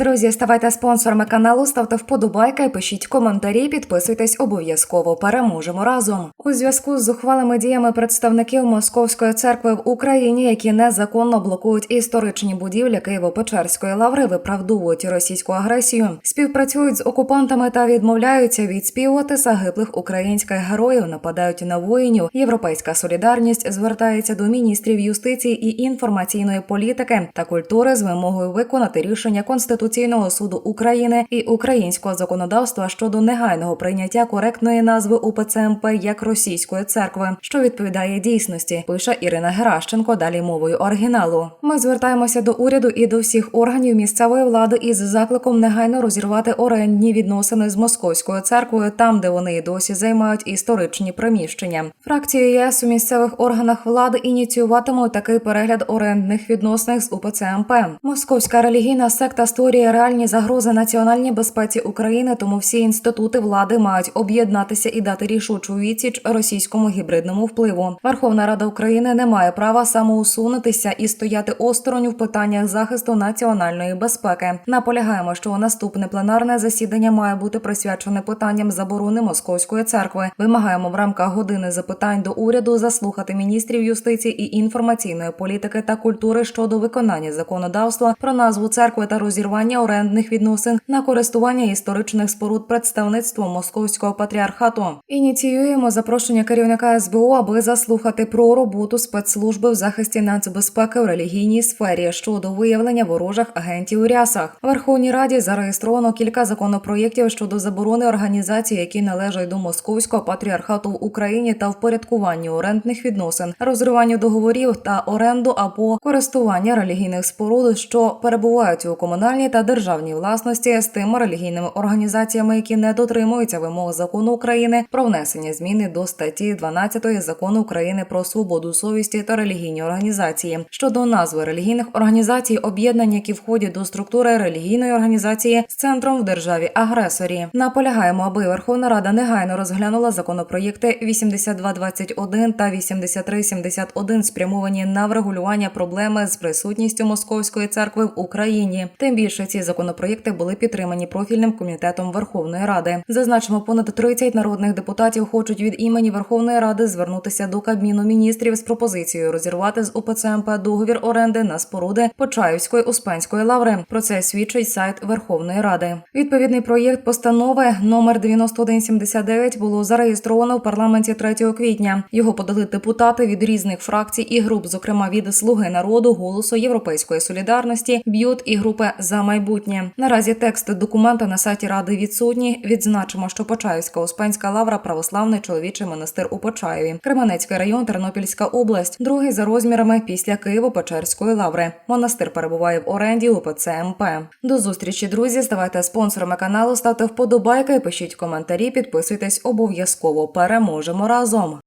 Друзі, ставайте спонсорами каналу, ставте вподобайки, пишіть коментарі, підписуйтесь обов'язково. Переможемо разом. У зв'язку з зухвалими діями представників Московської церкви в Україні, які незаконно блокують історичні будівлі Києво-Печерської лаври, виправдовують російську агресію, співпрацюють з окупантами та відмовляються відспівувати загиблих українських героїв, нападають на воїнів. Європейська солідарність звертається до міністрів юстиції і інформаційної політики та культури з вимогою виконати рішення Конституційного суду України і українського законодавства щодо негайного прийняття коректної назви УПЦ МП як російської церкви, що відповідає дійсності. Пише Ірина Геращенко. Далі мовою оригіналу. Ми звертаємося до уряду і до всіх органів місцевої влади із закликом негайно розірвати орендні відносини з московською церквою, там де вони і досі займають історичні приміщення. Фракція ЄС у місцевих органах влади ініціюватимуть такий перегляд орендних відносин з УПЦ МП. Московська релігійна секта створює реальні загрози національній безпеці України, тому всі інститути влади мають об'єднатися і дати рішучу відсіч російському гібридному впливу. Верховна Рада України не має права самоусунутися і стояти осторонь в питаннях захисту національної безпеки. Наполягаємо, що наступне пленарне засідання має бути присвячене питанням заборони московської церкви. Вимагаємо в рамках години запитань до уряду заслухати міністрів юстиції і інформаційної політики та культури щодо виконання законодавства про назву церкви та розірвання орендних відносин на користування історичних споруд представництвом московського патріархату. Ініціюємо запрошення керівника СБУ, аби заслухати про роботу спецслужби в захисті нацбезпеки в релігійній сфері щодо виявлення ворожих агентів у рясах. В Верховній Раді зареєстровано кілька законопроєктів щодо заборони організацій, які належать до московського патріархату в Україні та впорядкуванню орендних відносин, розриванню договорів та оренду або користування релігійних споруд, що перебувають у комунальній та державній власності з тими релігійними організаціями, які не дотримуються вимог закону України про внесення зміни до статті 12 закону України про свободу совісті та релігійні організації щодо назви релігійних організацій, об'єднань, які входять до структури релігійної організації з центром в державі агресорі. Наполягаємо, аби Верховна Рада негайно розглянула законопроєкти 8221 та 8371 спрямовані на врегулювання проблеми з присутністю московської церкви в Україні. Тим більше ці законопроєкти були підтримані профільним комітетом Верховної Ради. Зазначимо, понад 30 народних депутатів хочуть від імені Верховної Ради звернутися до Кабміну міністрів з пропозицією розірвати з УПЦ МП договір оренди на споруди Почаївської Успенської лаври. Про це свідчить сайт Верховної Ради. Відповідний проєкт постанови номер 9179 було зареєстровано в парламенті 3 квітня. Його подали депутати від різних фракцій і груп, зокрема від Слуги народу, голосу Європейської солідарності, б'ют і групи за майбутнє. Наразі текст документа на сайті ради відсутні. Відзначимо, що Почаївська Успенська лавра православний чоловічий монастир у Почаєві, Кременецький район, Тернопільська область, другий за розмірами після Києво-Печерської лаври. Монастир перебуває в оренді УПЦ МП. До зустрічі, друзі. Ставайте спонсорами каналу, ставте вподобайки, пишіть коментарі, підписуйтесь обов'язково. Переможемо разом.